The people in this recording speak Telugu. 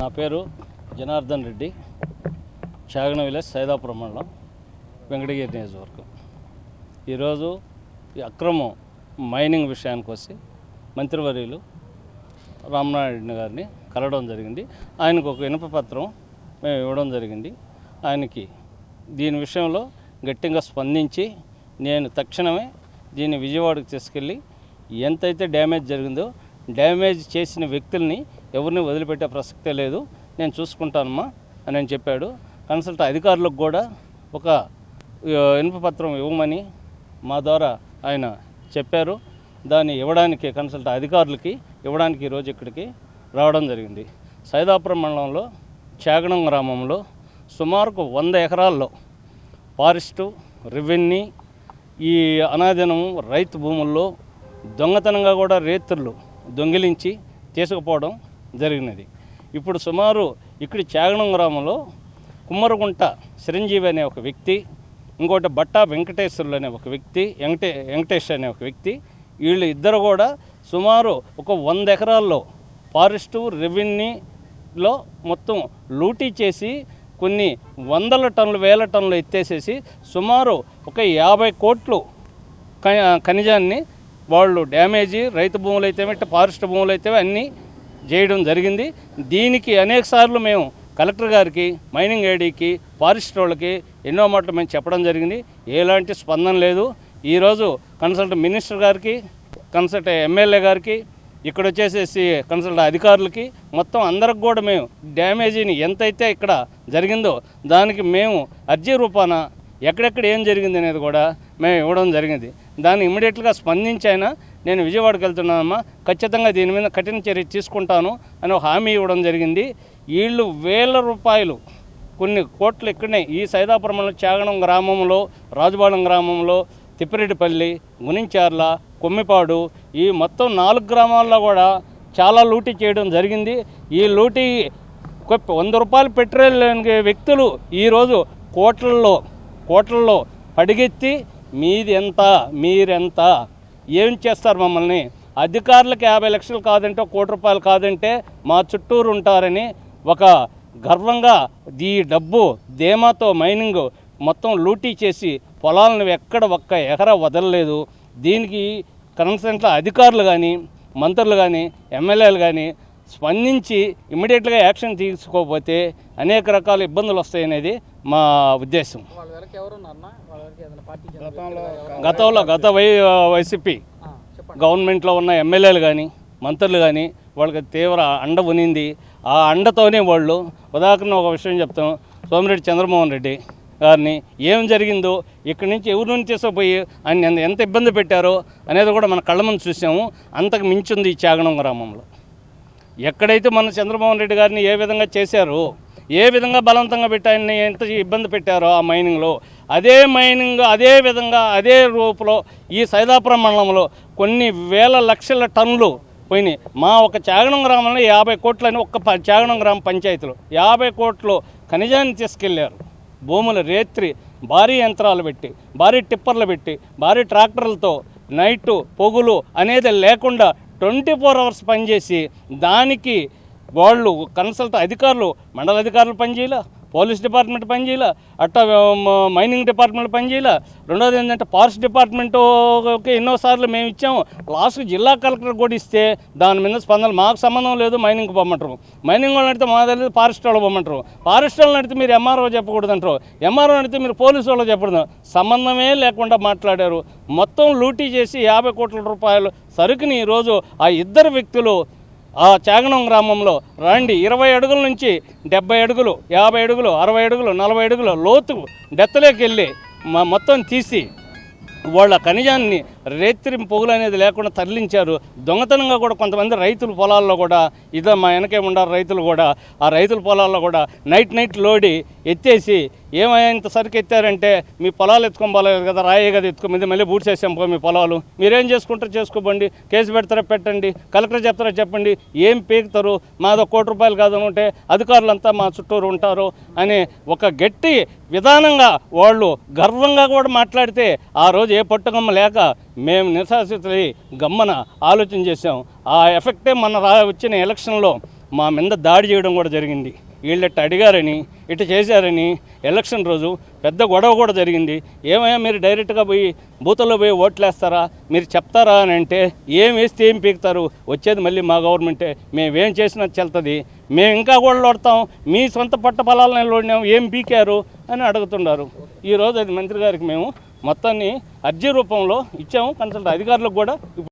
నా పేరు జనార్దన్ రెడ్డి చాగన విలేజ్ సైదాపురం మండలం వెంకటగిరి నియోజకవర్గం. ఈరోజు ఈ అక్రమం మైనింగ్ విషయానికి వచ్చి మంత్రివర్యులు రామనారాయణ గారిని కలవడం జరిగింది. ఆయనకు ఒక ఇనుప పత్రం మేము ఇవ్వడం జరిగింది. ఆయనకి దీని విషయంలో గట్టిగా స్పందించి నేను తక్షణమే దీన్ని విజయవాడకు తీసుకెళ్ళి ఎంతైతే డ్యామేజ్ జరిగిందో డ్యామేజ్ చేసిన వ్యక్తుల్ని ఎవరిని వదిలిపెట్టే ప్రసక్తే లేదు. నేను చూసుకుంటానమ్మా అని ఆయన చెప్పాడు. కన్సల్ట్ అధికారులకు కూడా ఒక ఆ, ఇనుప పత్రం ఇవ్వమని మా ద్వారా ఆయన చెప్పారు. దాన్ని ఇవ్వడానికి కన్సల్ట్ అధికారులకి ఇవ్వడానికి ఈరోజు ఇక్కడికి రావడం జరిగింది. సైదాపురం మండలంలో చాగడం గ్రామంలో సుమారుకు వంద ఎకరాల్లో ఫారెస్టు రెవెన్యూ ఈ అనాదినం రైతు భూముల్లో దొంగతనంగా కూడా రేతులు దొంగిలించి తీసుకుపోవడం జరిగినది. ఇప్పుడు సుమారు ఇక్కడ చాగణం గ్రామంలో కుమ్మరగుంట చిరంజీవి అనే ఒక వ్యక్తి ఇంకోటి బట్టా వెంకటేశ్వర్లు అనే ఒక వ్యక్తి వెంకటే వెంకటేష్ అనే ఒక వ్యక్తి వీళ్ళు ఇద్దరు కూడా సుమారు ఒక వంద ఎకరాల్లో ఫారెస్టు రెవెన్యూలో మొత్తం లూటీ చేసి కొన్ని వందల టన్నులు వేల టన్నులు ఎత్తేసేసి సుమారు ఒక యాభై కోట్లు ఖనిజాన్ని వాళ్ళు డ్యామేజీ రైతు భూములు అయితే ఫారెస్ట్ భూములు అయితే అన్నీ చేయడం జరిగింది. దీనికి అనేక సార్లు మేము కలెక్టర్ గారికి మైనింగ్ ఏడీకి ఫారెస్ట్ వాళ్ళకి ఎన్నో మాటలు మేము చెప్పడం జరిగింది. ఎలాంటి స్పందన లేదు. ఈరోజు కన్సల్ట్ మినిస్టర్ గారికి కన్సల్ట్ ఎమ్మెల్యే గారికి ఇక్కడ వచ్చేసేసి కన్సల్ట్ అధికారులకి మొత్తం అందరికి కూడా మేము డ్యామేజీని ఎంతైతే ఇక్కడ జరిగిందో దానికి మేము అర్జీ రూపాన ఎక్కడెక్కడ ఏం జరిగింది అనేది కూడా మేము ఇవ్వడం జరిగింది. దాన్ని ఇమ్మీడియట్గా స్పందించైనా నేను విజయవాడకి వెళ్తున్నానమ్మా ఖచ్చితంగా దీని మీద కఠిన చర్య తీసుకుంటాను అని ఒక హామీ ఇవ్వడం జరిగింది. వీళ్ళు వేల రూపాయలు కొన్ని కోట్లు ఇక్కడనే ఈ సైదాపురంలో చాగణం గ్రామంలో రాజుబాళం గ్రామంలో తిప్పిరెడ్డిపల్లి గునించార్ల కొమ్మిపాడు ఈ మొత్తం నాలుగు గ్రామాల్లో కూడా చాలా లూటీ చేయడం జరిగింది. ఈ లూటీ వంద రూపాయలు పెట్రోల్ లేని వ్యక్తులు ఈరోజు కోట్లలో కోట్లలో పడిగెత్తి మీది ఎంత మీరెంత ఏం చేస్తారు మమ్మల్ని? అధికారులకు యాభై లక్షలు కాదంటే ఒక కోటి రూపాయలు కాదంటే మా చుట్టూరు ఉంటారని ఒక గర్వంగా ఈ డబ్బు ధీమాతో మైనింగ్ మొత్తం లూటీ చేసి పొలాలను ఎక్కడ ఒక్క ఎకరా వదలలేదు. దీనికి కన్సెంట్ల అధికారులు కానీ మంత్రులు కానీ ఎమ్మెల్యేలు కానీ స్పందించి ఇమ్మీడియట్గా యాక్షన్ తీసుకోకపోతే అనేక రకాల ఇబ్బందులు వస్తాయనేది మా ఉద్దేశం. గతంలో గత వై వైసీపీ గవర్నమెంట్లో ఉన్న ఎమ్మెల్యేలు కానీ మంత్రులు కానీ వాళ్ళకి తీవ్ర అండ ఉనింది. ఆ అండతోనే వాళ్ళు ఉదాహరణ ఒక విషయం చెప్తాం. సోమిరెడ్డి చంద్రమోహన్ రెడ్డి గారిని ఏం జరిగిందో ఇక్కడి నుంచి ఎవరి నుంచి తీసుకుపోయి ఆయన ఎంత- ఎంత ఇబ్బంది పెట్టారో అనేది కూడా మన కళ్ళ ముందు చూసాము. అంతకు మించింది ఈ చాగణం గ్రామంలో. ఎక్కడైతే మన చంద్రబాబు రెడ్డి గారిని ఏ విధంగా చేశారో ఏ విధంగా బలవంతంగా పెట్టాయని ఎంత ఇబ్బంది పెట్టారో ఆ మైనింగ్లో అదే మైనింగ్ అదే విధంగా అదే రూపులో ఈ సైదాపురం మండలంలో కొన్ని వేల లక్షల టన్నులు పోయినాయి. మా ఒక చాగణం గ్రామంలో యాభై కోట్లని ఒక్క ప- చాగణం గ్రామ పంచాయతీలో యాభై కోట్లు ఖనిజాన్ని తీసుకెళ్ళారు. భూములు రేత్రి భారీ యంత్రాలు పెట్టి భారీ టిప్పర్లు పెట్టి భారీ ట్రాక్టర్లతో నైటు పొగులు అనేది లేకుండా ట్వంటీ ఫోర్ అవర్స్ పనిచేసి దానికి వాళ్ళు కన్సల్ట్ అధికారులు మండల అధికారులు పనిచేయాల? పోలీస్ డిపార్ట్మెంట్ పనిచేయాల అట్టా మైనింగ్ డిపార్ట్మెంట్ పనిచేయాల రెండోది ఏంటంటే ఫారెస్ట్ డిపార్ట్మెంట్కి ఎన్నోసార్లు మేము ఇచ్చాము. లాస్ట్ జిల్లా కలెక్టర్ కూడా ఇస్తే దాని మీద స్పందన మాకు సంబంధం లేదు మైనింగ్కి పొమ్మంటారు. మైనింగ్ వాళ్ళు అడిగితే మా తెలియదు ఫారెస్ట్ వాళ్ళు పొమ్మంటారు. ఫారెస్ట్ వాళ్ళని అడిగితే మీరు ఎంఆర్ఓ చెప్పకూడదు అంటారు ఎంఆర్ఓ అడిగితే మీరు పోలీసు వాళ్ళు చెప్పకూడదు. సంబంధమే లేకుండా మాట్లాడారు. మొత్తం లూటీ చేసి యాభై కోట్ల రూపాయలు సరుకుని ఈరోజు ఆ ఇద్దరు వ్యక్తులు ఆ చాగనం గ్రామంలో రండి ఇరవై అడుగుల నుంచి డెబ్బై అడుగులు యాభై అడుగులు అరవై అడుగులు నలభై అడుగులు లోతు డెత్తలోకి వెళ్ళి మొత్తం తీసి వాళ్ళ ఖనిజాన్ని రేత్రి పొగులు అనేది లేకుండా తరలించారు. దొంగతనంగా కూడా కొంతమంది రైతుల పొలాల్లో కూడా ఇదే మా వెనకే ఉండారు రైతులు కూడా. ఆ రైతుల పొలాల్లో కూడా నైట్ నైట్ లోడి ఎత్తేసి ఏమయ్యా సరికి ఎత్తారంటే మీ పొలాలు ఎత్తుకొని పోలేదు కదా రాయే కదా ఎత్తుకోమింది మళ్ళీ బూడ్చేసాం పో మీ పొలాలు. మీరేం చేసుకుంటారో చేసుకోబండి కేసు పెడతారా పెట్టండి కలెక్టర్ చెప్తారా చెప్పండి ఏం పీకుతారు మాదో కోటి రూపాయలు కాదు ఉంటే అధికారులంతా మా చుట్టూరు ఉంటారు అని ఒక గట్టి విధానంగా వాళ్ళు గర్వంగా కూడా మాట్లాడితే ఆ రోజు ఏ పట్టుకమ్మ లేక మేము నిరాశితులై గమ్మన ఆలోచన చేసాం ఆ ఎఫెక్టే మన రా వచ్చిన ఎలక్షన్లో మా మీద దాడి చేయడం కూడా జరిగింది. వీళ్ళట్టు అడిగారని ఇటు చేశారని ఎలక్షన్ రోజు పెద్ద గొడవ కూడా జరిగింది. ఏమయ్యా మీరు డైరెక్ట్గా పోయి బూతుల్లో పోయి ఓట్లు వేస్తారా మీరు చెప్తారా అని అంటే ఏం వేస్తే ఏం పీకుతారు? వచ్చేది మళ్ళీ మా గవర్నమెంటే. మేమేం చేసినా చెల్తుంది. మేము ఇంకా కూడా లోడతాం మీ సొంత పట్ట పొలాలను లోడినాం. ఏం పీకారు? అని అడుగుతున్నారు. ఈరోజు అది మంత్రి గారికి మేము మొత్తాన్ని అర్జీ రూపంలో ఇచ్చాము. కన్సల్ట్ అధికారులకు కూడా